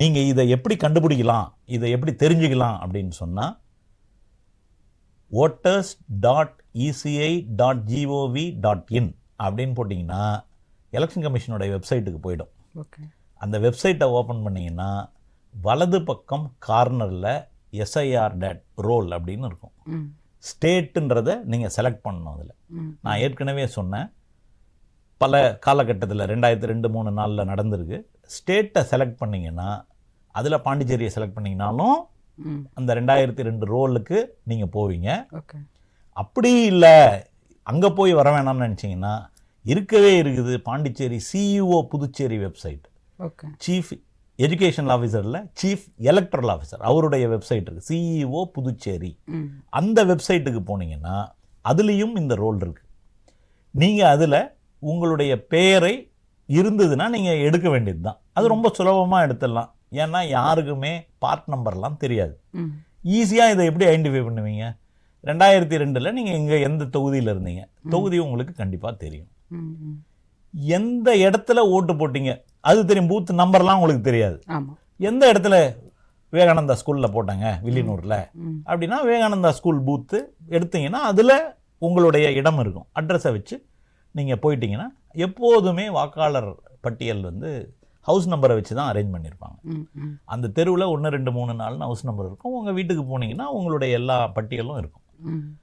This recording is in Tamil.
நீங்கள் இதை எப்படி கண்டுபிடிக்கலாம்? இதை எப்படி தெரிஞ்சுக்கலாம்? அப்படின்னு சொன்னால் voters dot ECI dot GOV dot in அப்படின்னு போட்டிங்கன்னா எலெக்ஷன் கமிஷனோட வெப்சைட்டுக்கு போயிடும். ஓகே அந்த வெப்சைட்டை ஓப்பன் பண்ணிங்கன்னா வலது பக்கம் கார்னரில் எஸ்ஐஆர் டேட் ரோல் அப்படின்னு இருக்கும். ஸ்டேட்டுன்றதை நீங்கள் செலக்ட் பண்ணணும் அதில். நான் ஏற்கனவே சொன்னேன் பல காலகட்டத்தில் ரெண்டாயிரத்தி ரெண்டு மூணு நாளில் நடந்திருக்கு. ஸ்டேட்டை செலக்ட் பண்ணிங்கன்னா அதில் பாண்டிச்சேரியை செலக்ட் பண்ணிங்கனாலும் அந்த ரெண்டாயிரத்தி ரெண்டு ரோலுக்கு நீங்கள் போவீங்க. அப்படி இல்லை அங்கே போய் வர வேணாம்னு நினச்சிங்கன்னா இருக்கவே இருக்குது Pondicherry CEO Puducherry website. Chief educational ஆஃபீஸரில் chief electoral officer அவருடைய வெப்சைட் இருக்குது சிஇஓ புதுச்சேரி. ம். அந்த வெப்சைட்டுக்கு போனீங்கன்னா அதுலேயும் இந்த ரோல் இருக்குது நீங்கள் அதில் உங்களுடைய பெயரை இருந்ததுன்னா நீங்கள் எடுக்க வேண்டியது தான் அது ரொம்ப சுலபமாக எடுத்துடலாம். ஏன்னா யாருக்குமே பார்ட் நம்பர்லாம் தெரியாது. ஈஸியாக இதை எப்படி ஐடென்டிஃபை பண்ணுவீங்க? ரெண்டாயிரத்தி ரெண்டில் நீங்கள் இங்கே எந்த தொகுதியில் இருந்தீங்க? தொகுதி உங்களுக்கு கண்டிப்பாக தெரியும். எந்த இடத்துல ஓட்டு போட்டீங்க? அது தெரியும். பூத் நம்பர்லாம் உங்களுக்கு தெரியாது. எந்த இடத்துல விவேகானந்தா ஸ்கூலில் போட்டாங்க? வில்லியனூரில். அப்படின்னா விவேகானந்தா ஸ்கூல் பூத்து எடுத்தீங்கன்னா அதில் உங்களுடைய இடம் இருக்கும். அட்ரஸை வச்சு நீங்கள் போயிட்டீங்கன்னா எப்போதுமே வாக்காளர் பட்டியல் வந்து ஹவுஸ் நம்பரை வச்சு தான் அரேஞ்ச் பண்ணியிருப்பாங்க அந்த தெருவில் ஒன்று ரெண்டு மூணு நாலுன்னு ஹவுஸ் நம்பர் இருக்கும். உங்கள் வீட்டுக்கு போனீங்கன்னா உங்களுடைய எல்லா பட்டியலும் இருக்கும்.